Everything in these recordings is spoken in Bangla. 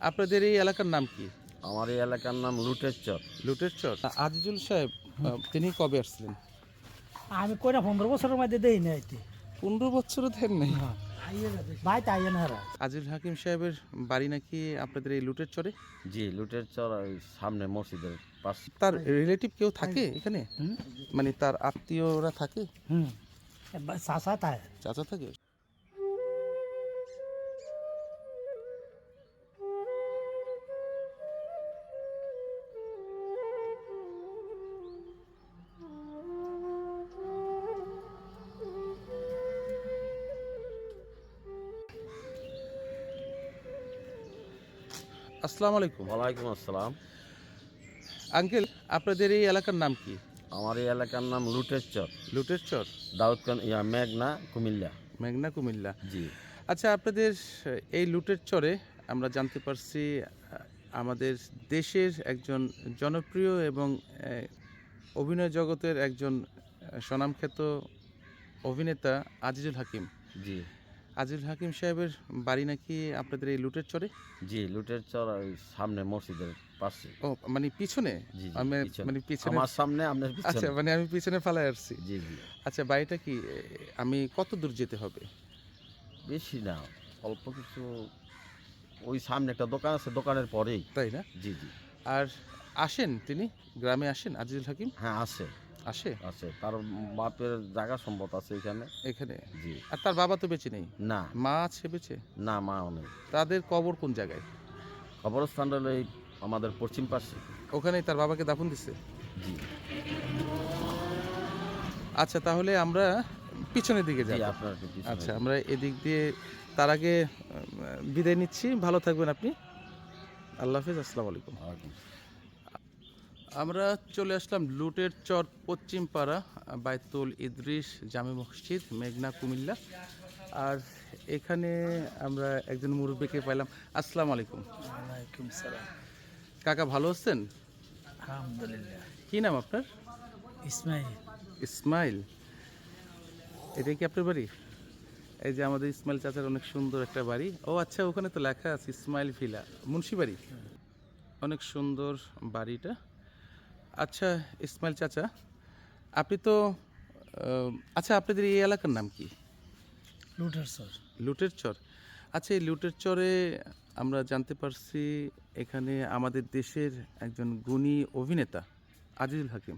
আপনাদের এই এলাকার নাম কি? আমার এই এলাকার নাম লুটের চর লুটের চর আজিজুল সাহেব তিনি কবে আসছিলেন? আমি কইরা পনেরো বছরের মধ্যে দেই না এতে পনেরো বছরও দেন নাই? ভাই তাই না আজিল হাকিম সাহেবের বাড়ি নাকি আপনাদের এই লুটের চরে জি লুটের চর ওই সামনে মসজিদের পাশ। তার রিলেটিভ কেউ থাকে এখানে? মানে তার আত্মীয়রা থাকে? হুম। চাষা তাই। চাচা থাকে? আসসালামু আলাইকুম। ওয়ালাইকুম আসসালাম। আঙ্কেল আপনাদের এই এলাকার নাম কি? আমার এই এলাকার নাম লুটের চর দাউদকান ইয়া মেঘনা কুমিল্লা। মেঘনা কুমিল্লা। জি। আচ্ছা আপনাদের এই লুটের চরে আমরা জানতে পারছি আমাদের দেশের একজন জনপ্রিয় এবং অভিনয় জগতের একজন স্বনামখ্যাত অভিনেতা আজিজুল হাকিম। জি। আজিজুল হাকিম সাহেবের বাড়ি নাকি আপনাদের এই লুটের চরে? জি লুটের চর ওই সামনে মসজিদের পাশে। ও মানে পিছনে? আমি মানে পিছনে আমার সামনে আপনার পিছনে। আচ্ছা মানে আমি পিছনে ফালাই আসছি। জি জি। আচ্ছা বাড়িটা কি আমি কত দূর যেতে হবে? বেশি না অল্প কিছু ওই সামনে একটা দোকান আছে দোকানের পরেই। তাই না? জি জি। আর আসেন তিনি? গ্রামে আসেন আজিজুল হাকিম? হ্যাঁ আছে আসে? আছে তার বাপের জায়গা সম্পদ আছে এখানে। এখানে? জি। আর তার বাবা তো বেঁচে নেই? না। মা আছে বেঁচে? না মা অনেক তাদের কবর কোন জায়গায়? কবরস্থান রইল এই আমাদের পশ্চিম পাশে। ওখানেই তার বাবাকে দাফন দিছে? জি। আচ্ছা তাহলে আমরা পিছনের দিকে যাব। আপনার আচ্ছা আমরা এদিক দিয়ে তার আগে বিদায় নিচ্ছি। ভালো থাকবেন আপনি। আল্লাহ হাফিজ আসসালামু আলাইকুম। আমরা চলে আসলাম লুটের চর পশ্চিম পাড়া বাইতুল ইদ্রিস জামে মসজিদ মেঘনা কুমিল্লা। আর এখানে আমরা একজন মুরব্বীকে পাইলাম। আসসালামু আলাইকুম। ওয়ালাইকুম সালাম। কাকা ভালো আছেন? আলহামদুলিল্লাহ। কি নাম আপনার? ইসমাইল। ইসমাইল। এটা কি আপনার বাড়ি? এই যে আমাদের ইসমাইল চাচার অনেক সুন্দর একটা বাড়ি। ও আচ্ছা ওখানে তো লেখা আছে ইসমাইল ভিলা মুন্সি বাড়ি? অনেক সুন্দর বাড়িটা। আচ্ছা ইসমাইল চাচা আপনি তো আচ্ছা আপনাদের এই এলাকার নাম কি? লুটের সর লুটের চর। আচ্ছা এই লুটের চরে আমরা জানতে পারছি এখানে আমাদের দেশের একজন গুণী অভিনেতা আজিজুল হাকিম।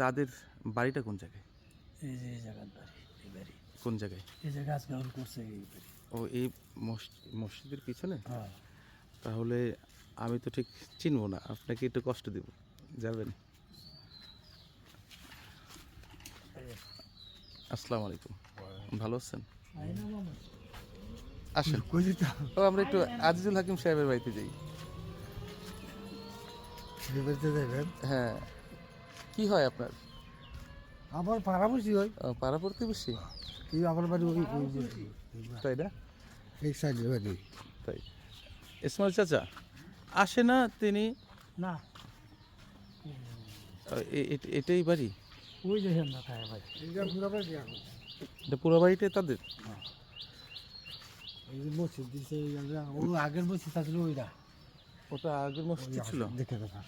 তাদের বাড়িটা কোন জায়গায়? এই যে এই জায়গার বাড়ি এই বাড়ি। কোন জায়গায়? এই যে গাছ গ্রহণ করছে এই বাড়ি। ও এই মসজিদের পিছনে? হ্যাঁ। তাহলে আমি তো ঠিক চিনবো না আপনাকে একটু কষ্ট দেব। যাবেন। আসসালামু আলাইকুম। ভালো আছেন? আসেন। ও আমরা একটু আজিজুল হাকিম সাহেবের বাড়িতে যাই। হ্যাঁ। কি হয় আপনার? আমার পাড়াপড়শি হয়। ও, পাড়া প্রতিবেশী এই আমার বাড়ি ওই তাই না? এই সাইডের বাড়ি। তাই। ইসমাইল চাচা আসে না তিনি? না। এটাই বাড়ি? ওই যে হেন না খায় ভাই এইটা পুরো বাড়ি এটা পুরো বাড়িটাই তাদের? এই যে মসজিদ দিছে ও আগের মসজিদ আসলে ওইটা। ওটা আগের মসজিদ ছিল? দেখে দেখা।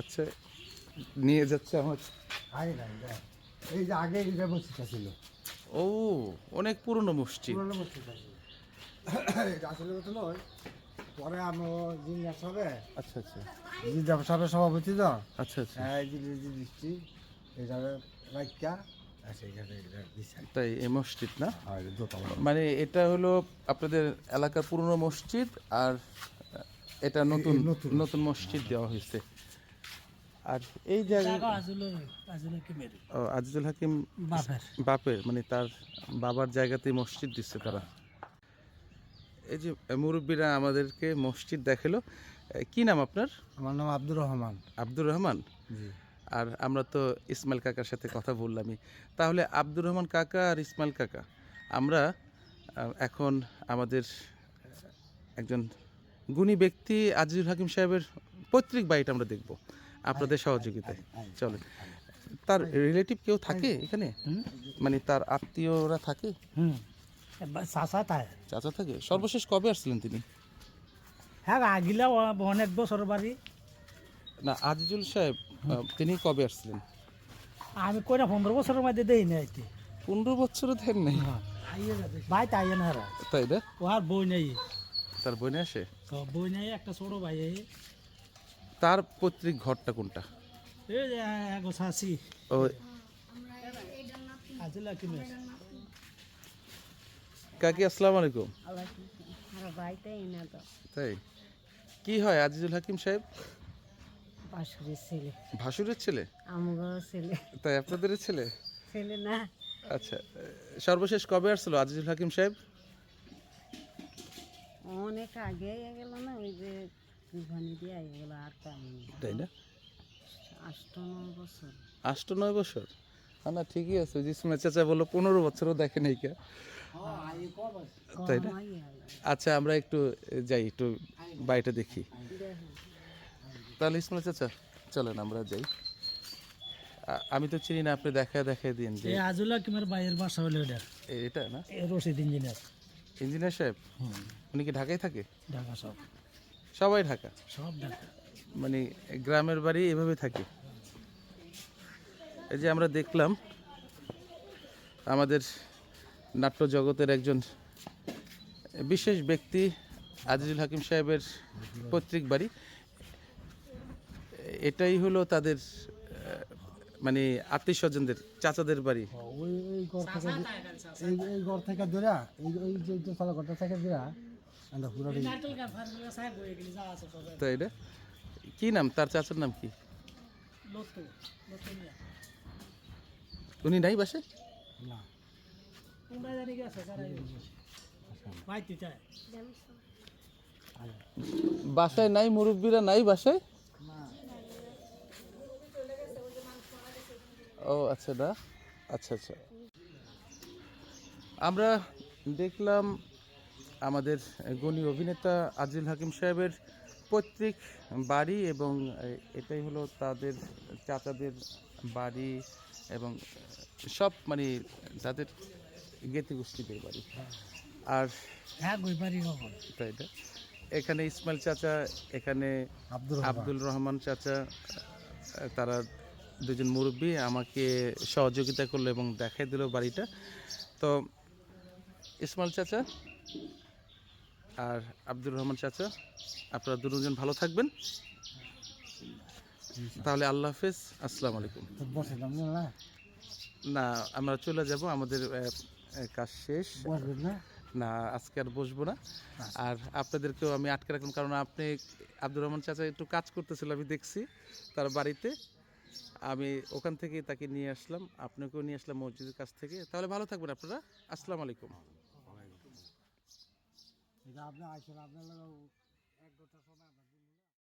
আচ্ছা নিয়ে যাচ্ছে আমার। আগে না এই যে আগে এইটা মসজিদ ছিল। ও অনেক পুরনো মসজিদ। পুরনো মসজিদ আছে এটা আসলে কথা নয়। পরে আমি যিনি হবে আচ্ছা আচ্ছা। যিনি সবের সভাপতি তো আচ্ছা আচ্ছা। এই যে যে দিচ্ছি এটা দিচ্ছে তাই এই মসজিদ না? মানে এটা হলো আপনাদের এলাকার পুরনো মসজিদ আর এটা নতুন নতুন। নতুন মসজিদ দেওয়া হয়েছে। আর এই জায়গা আজিজুল হাকিম বাপের। বাপের মানে তার বাবার জায়গাতে মসজিদ দিচ্ছে তারা। এই যে মুরব্বীরা আমাদেরকে মসজিদ দেখাল কি নাম আপনার? আমার নাম আব্দুর রহমান। আব্দুর রহমান? জি। আর আমরা তো ইসমাইল কাকার সাথে কথা বললামই। তাহলে আব্দুর রহমান কাকা আর ইসমাইল কাকা আমরা এখন আমাদের একজন গুণী ব্যক্তি আজিজুল হাকিম সাহেবের পৈতৃক বাড়িটা আমরা দেখব আপনাদের সহযোগিতায়। চলে তার রিলেটিভ কেউ থাকে এখানে? মানে তার আত্মীয়রা থাকে? হুম। চাষা তাই। চাচা থাকে? সর্বশেষ কবে আসছিলেন তিনি? হ্যাঁ আগিলা অনেক বছর বাড়ি। না আজিজুল সাহেব তিনি কবে আসছিলেন? আমি কই না পনেরো বছরের মধ্যে দেই না এতে পনেরো বছরও দেন নাই? ভাই তাই না তাই না? ও আর বই নাই। তার বোনে আসে? বই নাই একটা ছোট ভাই তার পৈতৃক ঘরটা কোনটা? এই যে ও আজিলা কিনে কাকি আসসালামু আলাইকুম। তাই? কি হয় আজিজুল হাকিম সাহেব? বাসুরের ছেলে। ভাসুরের ছেলে? আমগর ছেলে। তাই আপনাদের ছেলে? ছেলে না। আচ্ছা সর্বশেষ কবে আসছিল আজিজুল হাকিম সাহেব? অনেক আগে গেল না ওই যে তুফানি দিয়ে গেল আর তাই না? আষ্ট নয় বছর। আষ্ট নয় বছর? হ্যাঁ না ঠিকই আছে ইসমাইল চাচা বলল পনেরো বছরও দেখে নাই কে। তাই না? আচ্ছা আমরা একটু যাই একটু বাড়িটা দেখি। তাহলে ইসমাইল চাচা চলেন আমরা যাই। আমি তো চিনি না আপনি দেখা দেখা দিন যে আজুলা কিমের বাইয়ের বাসা হলো এটা। এটা না? রশিদ ইঞ্জিনিয়ার। ইঞ্জিনিয়ার সাহেব? উনি কি ঢাকায় থাকে? ঢাকা সব। সবাই ঢাকা? সব ঢাকা। মানে গ্রামের বাড়ি এভাবে থাকে। এই যে আমরা দেখলাম আমাদের নাট্য জগতের একজন বিশেষ ব্যক্তি আজিজুল হাকিম সাহেবের পৈতৃক বাড়ি। এটাই হলো তাদের মানে আত্মীয় স্বজনদের চাচাদের বাড়ি। ওই এই ঘর থেকে ঘর থেকে যে ঘরটা থেকে কি নাম? তার চাচার নাম কি? উনি নাই বাসে না। বাসায় নাই, মুরব্বীরা নাই বাসায়? ও আচ্ছা দা। আচ্ছা আচ্ছা। আমরা দেখলাম আমাদের গণী অভিনেতা আজিল হাকিম সাহেবের পৈতৃক বাড়ি এবং এটাই হলো তাদের চাচাদের বাড়ি এবং সব মানে তাদের গেতি গোষ্ঠীদের বাড়ি আর হ্যাঁ গই পারি কখন তাই না এখানে ইসমাইল চাচা এখানে আব্দুল রহমান। চাচা তারা দুজন মুরব্বী আমাকে সহযোগিতা করল এবং দেখাই দিল বাড়িটা। তো ইসমাইল চাচা আর আব্দুর রহমান চাচা আপনারা দুজন ভালো থাকবেন। তাহলে আল্লাহ হাফেজ। আসসালামু আলাইকুম। না? না আমরা চলে যাব আমাদের কাজ শেষ। না? আজকে আর বসবো না। আর আপনাদেরকেও আমি আটকে রাখলাম কারণ আপনি আব্দুর রহমান চাচা একটু কাজ করতেছিল আমি দেখছি তার বাড়িতে। আমি ওখান থেকে তাকে নিয়ে আসলাম আপনাকেও নিয়ে আসলাম মসজিদের কাছ থেকে। তাহলে ভালো থাকবেন আপনারা। আসসালামু আলাইকুম। আসেন আপনার এক